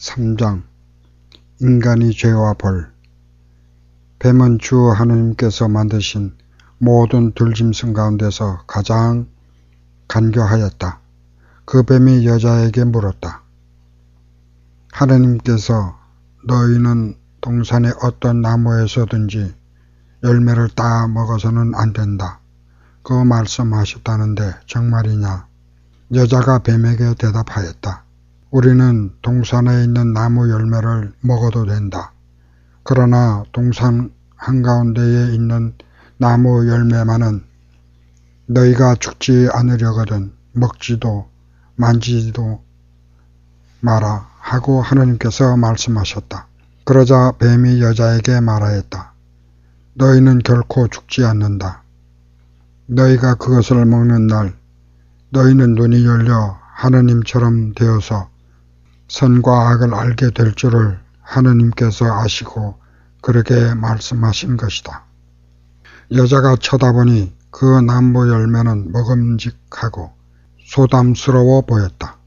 3장 인간의 죄와 벌 뱀은 주 하느님께서 만드신 모든 들짐승 가운데서 가장 간교하였다. 그 뱀이 여자에게 물었다. 하느님께서 너희는 동산의 어떤 나무에서든지 열매를 따 먹어서는 안 된다. 그 말씀하셨다는데 정말이냐? 여자가 뱀에게 대답하였다. 우리는 동산에 있는 나무 열매를 먹어도 된다. 그러나 동산 한가운데에 있는 나무 열매만은 너희가 죽지 않으려거든 먹지도 만지지도 마라 하고 하느님께서 말씀하셨다. 그러자 뱀이 여자에게 말하였다. 너희는 결코 죽지 않는다. 너희가 그것을 먹는 날 너희는 눈이 열려 하느님처럼 되어서 선과 악을 알게 될 줄을 하느님께서 아시고 그렇게 말씀하신 것이다. 여자가 쳐다보니 그 나무 열매는 먹음직하고 소담스러워 보였다.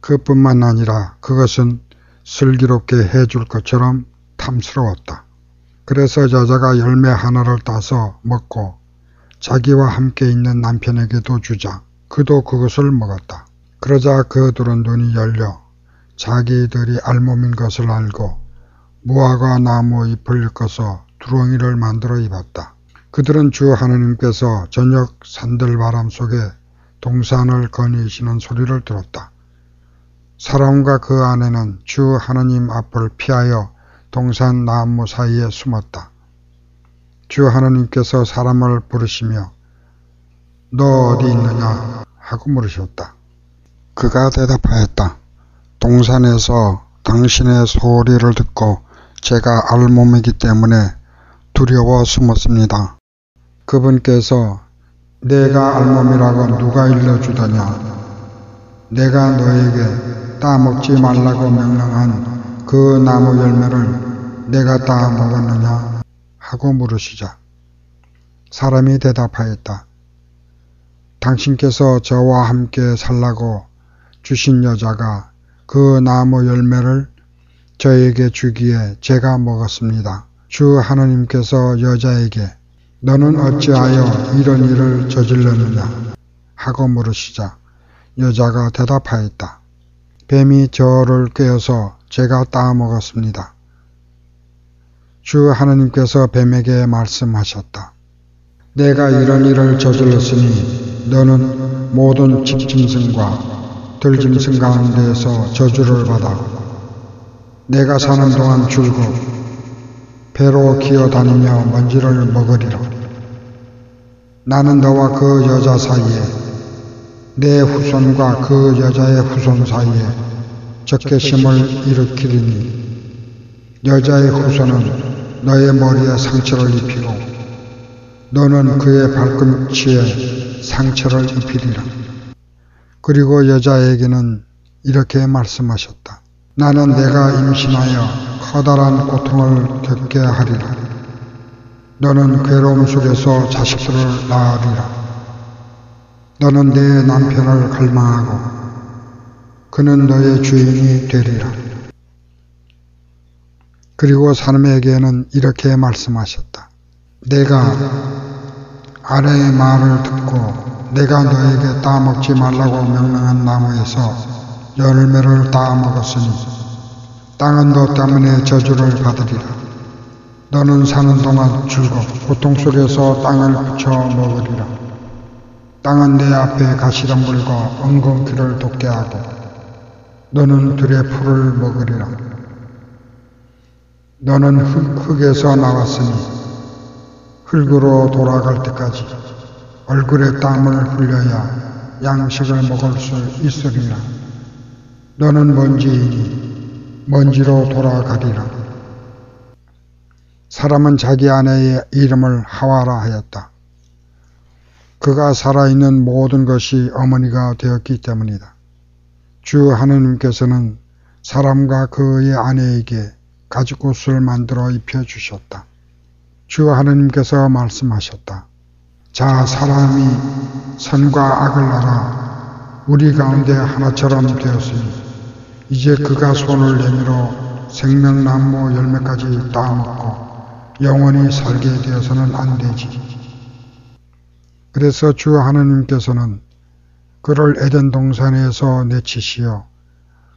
그뿐만 아니라 그것은 슬기롭게 해줄 것처럼 탐스러웠다. 그래서 여자가 열매 하나를 따서 먹고 자기와 함께 있는 남편에게도 주자 그도 그것을 먹었다. 그러자 그들은 눈이 열려 자기들이 알몸인 것을 알고 무화과 나무 잎을 엮어서 두렁이를 만들어 입었다. 그들은 주 하느님께서 저녁 산들바람 속에 동산을 거니시는 소리를 들었다. 사람과 그 아내는 주 하느님 앞을 피하여 동산 나무 사이에 숨었다. 주 하느님께서 사람을 부르시며 너 어디 있느냐 하고 물으셨다. 그가 대답하였다. 동산에서 당신의 소리를 듣고 제가 알몸이기 때문에 두려워 숨었습니다. 그분께서 내가 알몸이라고 누가 일러주더냐? 내가 너에게 따먹지 말라고 명령한 그 나무 열매를 내가 따 먹었느냐? 하고 물으시자 사람이 대답하였다. 당신께서 저와 함께 살라고 주신 여자가 그 나무 열매를 저에게 주기에 제가 먹었습니다. 주 하나님께서 여자에게 너는 어찌하여 이런 일을 저질렀느냐 하고 물으시자 여자가 대답하였다. 뱀이 저를 깨어서 제가 따먹었습니다. 주 하나님께서 뱀에게 말씀하셨다. 내가 이런 일을 저질렀으니 너는 모든 집짐승과 들짐승 가운데에서 저주를 받아 내가 사는 동안 줄곧 배로 기어다니며 먼지를 먹으리라. 나는 너와 그 여자 사이에 내 후손과 그 여자의 후손 사이에 적개심을 일으키리니 여자의 후손은 너의 머리에 상처를 입히고 너는 그의 발꿈치에 상처를 입히리라. 그리고 여자에게는 이렇게 말씀하셨다. 나는 내가 임신하여 커다란 고통을 겪게 하리라. 너는 괴로움 속에서 자식들을 낳으리라. 너는 내 남편을 갈망하고 그는 너의 주인이 되리라. 그리고 사람에게는 이렇게 말씀하셨다. 내가 아래의 말을 듣고 내가 너에게 따먹지 말라고 명령한 나무에서 열매를 따먹었으니 땅은 너 때문에 저주를 받으리라. 너는 사는 동안 즐거 고통 속에서 땅을 붙여 먹으리라. 땅은 내 앞에 가시덤불과 엉겅퀴를 돋게 하고 너는 들의 풀을 먹으리라. 너는 흙, 흙에서 나왔으니 흙으로 돌아갈 때까지 얼굴에 땀을 흘려야 양식을 먹을 수 있으리라. 너는 먼지이니 먼지로 돌아가리라. 사람은 자기 아내의 이름을 하와라 하였다. 그가 살아있는 모든 것이 어머니가 되었기 때문이다. 주 하느님께서는 사람과 그의 아내에게 가죽옷을 만들어 입혀 주셨다. 주 하느님께서 말씀하셨다. 자 사람이 선과 악을 알아 우리 가운데 하나처럼 되었으니 이제 그가 손을 내밀어 생명나무 열매까지 따먹고 영원히 살게 되어서는 안 되지. 그래서 주 하나님께서는 그를 에덴 동산에서 내치시어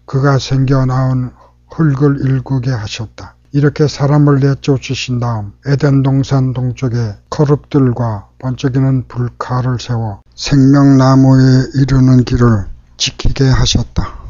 그가 생겨 나온 흙을 일구게 하셨다. 이렇게 사람을 내쫓으신 다음 에덴 동산 동쪽에 커룹들과 번쩍이는 불칼을 세워 생명나무에 이르는 길을 지키게 하셨다.